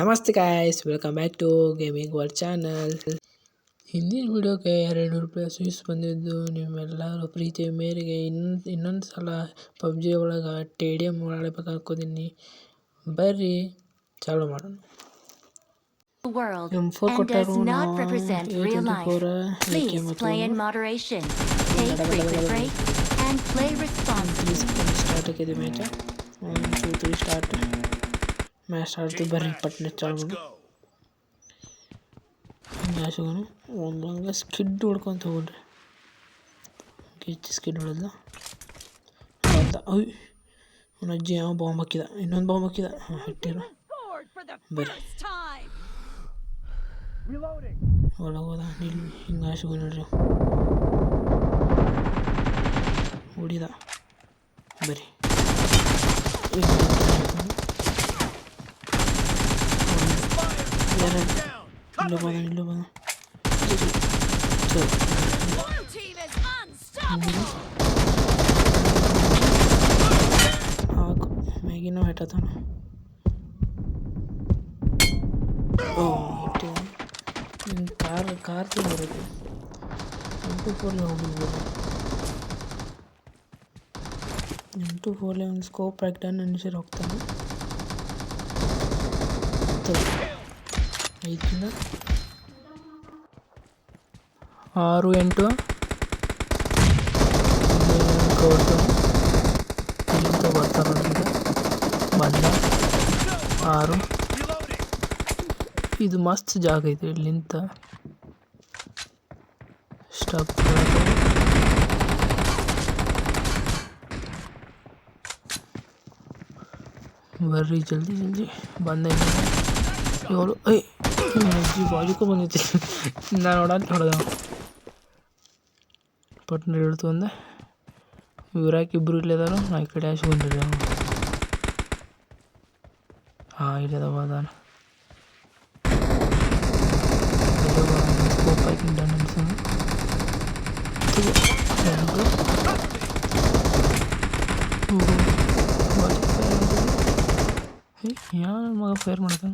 ನಮಸ್ತೆ guys welcome back to gaming world channel ಹಿಂದಿನ ವಿಡಿಯೋಗೆ ಎರಡು ರೂಪಾಯಿ ಸ್ವೀಸ್ ಬಂದಿದ್ದು. ನಿಮ್ಮೆಲ್ಲರೂ ಪ್ರೀತಿಯ ಮೇರೆಗೆ ಇನ್ನೊಂದು ಇನ್ನೊಂದು ಸಲ ಪಬ್ಜಿ ಒಳಗೆ ಟೇಡಿಯಮ್ ಆಡ್ಬೇಕು ಅನ್ಕೋದೀನಿ ಬರ್ರಿ ಚಾಲು ಮಾಡೋಣ. ಎಂ ಫೋರ್ ಕೊಟ್ಟಾರು. ಫೋರ್. ಸ್ಟಾರ್ಟ್ ಆಗಿದೆ match one two three start match start ಬರ್ರಿ ಪಟ್ನೆ ಚಾಲು ಮಾಡೋಣ ಮ್ಯಾಚ್ ಹೋಗೋಣ ಒಂದು ಹಂಗೆ ಸ್ಕಿಡ್ ಹೊಡ್ಕೊಂತ ಹೋಗ್ರಿ ಗಿಚ್ಚಿ ಸ್ಕಿಡ್ ಹೊಡೆದ್ಲ ಬಂದ ಅಯ್ಯ ಅವ್ನ ಅಜ್ಜಿ ಯಾವ ಬಾಂಬ್ ಹಾಕಿದ ಇನ್ನೊಂದು ಬಾಂಬ್ ಹಾಕಿದ ಹಾಂ ಹಿಟ್ಟಿರು ಬರ್ರಿ ಒಳಗೆ ಹೋದ ನಿಲ್ಲಿ ಹಿಂಗೆ ಆಶೆ ನೋಡ್ರಿ ಹೊಡಿದ ಬರ್ರಿ bother. No bother, no bother. आग स्कोप ब्रेक डन से ಆರು ಎಂಟು ಗೌಟು ಇಲ್ಲಿಂದ ಬರ್ತಾರೆ ನೋಡ್ರಿ ಬಂದ ಆರು ಇದು ಮಸ್ತ್ ಜಾಗ ಇದೆ ಇಲ್ಲಿಂದ ಸ್ಟಾಪ್ ಬರ್ರಿ ಜಲ್ದಿ ಜಲ್ದಿ ಬಂದ ಏಳು ಐ ಅಜ್ಜಿ ಬಾಜುಕು ಬಂದೈತಿ ನಾನು ನೋಡಂತ ಹೊಡೆದ ಪಟ್ನ ಹೇಳ್ತು ಅಂದೆ ಇವ್ರಾಕೆ ಇಬ್ಬರು ಇಲ್ಲದಾರ ನಾ ಈ ಕಡೆ ಹಾಸ್ಕೊಂಡಿರಿ ಅವ್ನು ಹಾಂ ಇಲ್ಲದವ ಅದಾನ ಸ್ಕೋಪ್ ಹಾಕಿ ಡನ್ ಅನ್ಸಂಗ ಎರಡು ಯಾವ ಮಗ ಫೈರ್ ಮಾಡ್ತಾನೆ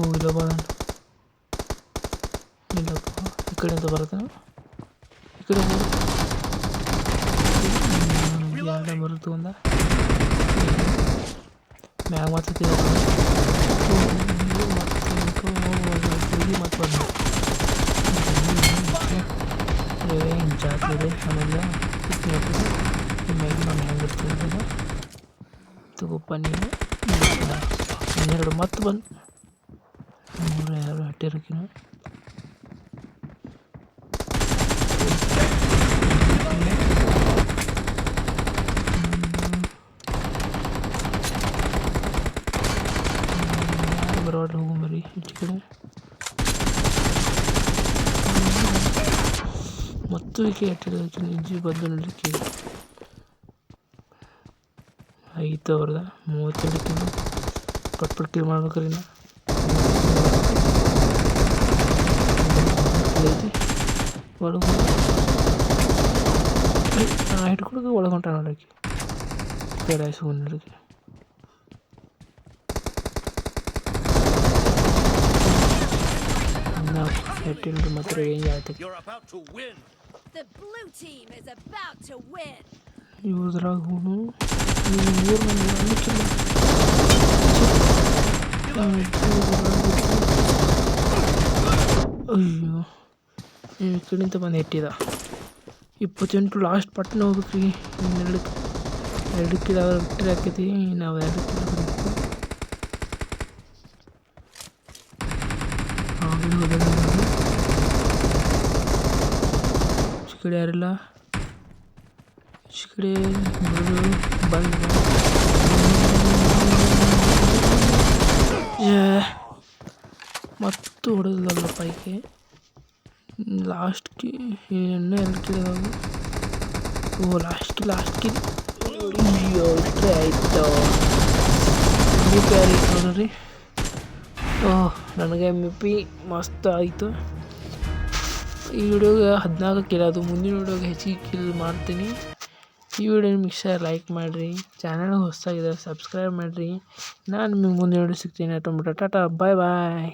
ಹೋಗಿಲ್ಲ ಬರೋಣ ಇಲ್ಲಪ್ಪ ಈ ಕಡೆಯಿಂದ ಬರ್ತಾನೆ ಈ ಕಡೆ ಎರಡು ಬರುತ್ತೆ ಒಂದ ಮ್ಯಾಗ ಮತ್ತೆ ಹುಡುಗಿ ಮತ್ತೆ ಬಂದ ಏನು ಜಾಸ್ತಿ ಇದೆ ಆಮೇಲೆ ಮ್ಯಾಗಿ ನಾನು ಹೆಂಗೆ ಇರ್ತೀನಿ ತಗೋಪ್ಪ ನೀನು ಹನ್ನೆರಡು ಮತ್ತೆ ಬಂದು ಮೂರು ಯಾರು ಹಟ್ಟಿರಕಿನ ಬರೋಡ್ ಹೋಗು ಮರಿ ಈಚೆ ಕಡೆ ಮತ್ತು ಈಕೆ ಹಟ್ಟಿರೋದಕ್ಕೆ ನಿಜ ಬದಲು ನೋಡಲಿಕ್ಕೆ ಐದು ಅವ್ರದ ಮೂವತ್ತೆರಡು ಮಾಡ್ಬೇಕ್ರಿ ನಾ. I had to go to the water container. I soon you. You're about to win. The blue team is about to win. You was Raghun. You ಈ ಕಡೆಯಿಂದ ಬಂದು ಇಟ್ಟಿದ ಇಪ್ಪತ್ತೆಂಟು ಲಾಸ್ಟ್ ಪಟ್ಟಣ ಹೋಗ್ಬೇಕ್ರಿ. ಇನ್ನೆರಡು, ಎರಡು ಕಿಲೋ ಬಿಟ್ಟರೆ ಹಾಕೈತಿ ನಾವು ಎರಡು ಕಿಲೋ ಬರಬೇಕು ಕಡೆ ಯಾರಿಲ್ಲ? ಈ ಕಡೆ ಬಂದ ಮತ್ತು ಹೊಡೆದಲ್ಲ ಪೈಕೆ. ಲಾಸ್ಟ್ಗೆ ಎಣ್ಣೆ ಎರಡು ಕಿಲೋ ಓ ಲಾಸ್ಟ್ಗೆ ಲಾಸ್ಟ್ಗೆ ಅಯ್ಯೋ ಇಟ್ಟರೆ ಆಯಿತು. ಎಂ ಪಿ ನೋಡ್ರಿ. ಓಹ್ ನನಗೆ ಎಂ ಪಿ ಮಸ್ತ್ ಆಯಿತು. ಈ ವಿಡಿಯೋಗೆ ಹದಿನಾಲ್ಕು ಕಿಲ್ ಅದು ಮುಂದಿನ ವಿಡಿಯೋಗೆ ಹೆಚ್ಚಿಗೆ ಕಿಲ್ ಮಾಡ್ತೀನಿ. ಈ ವಿಡಿಯೋ ನಿಮಗೆ ಲೈಕ್ ಮಾಡಿರಿ. ಚಾನಲ್ ಹೊಸದಾಗಿದೆ ಸಬ್ಸ್ಕ್ರೈಬ್ ಮಾಡಿರಿ. ನಾನು ನಿಮಗೆ ಮುಂದಿನ ವಿಡಿಯೋ ಸಿಗ್ತೀನಿ. ಟೊಮೆಟೊ ಟಾಟಾ ಬಾಯ್ ಬಾಯ್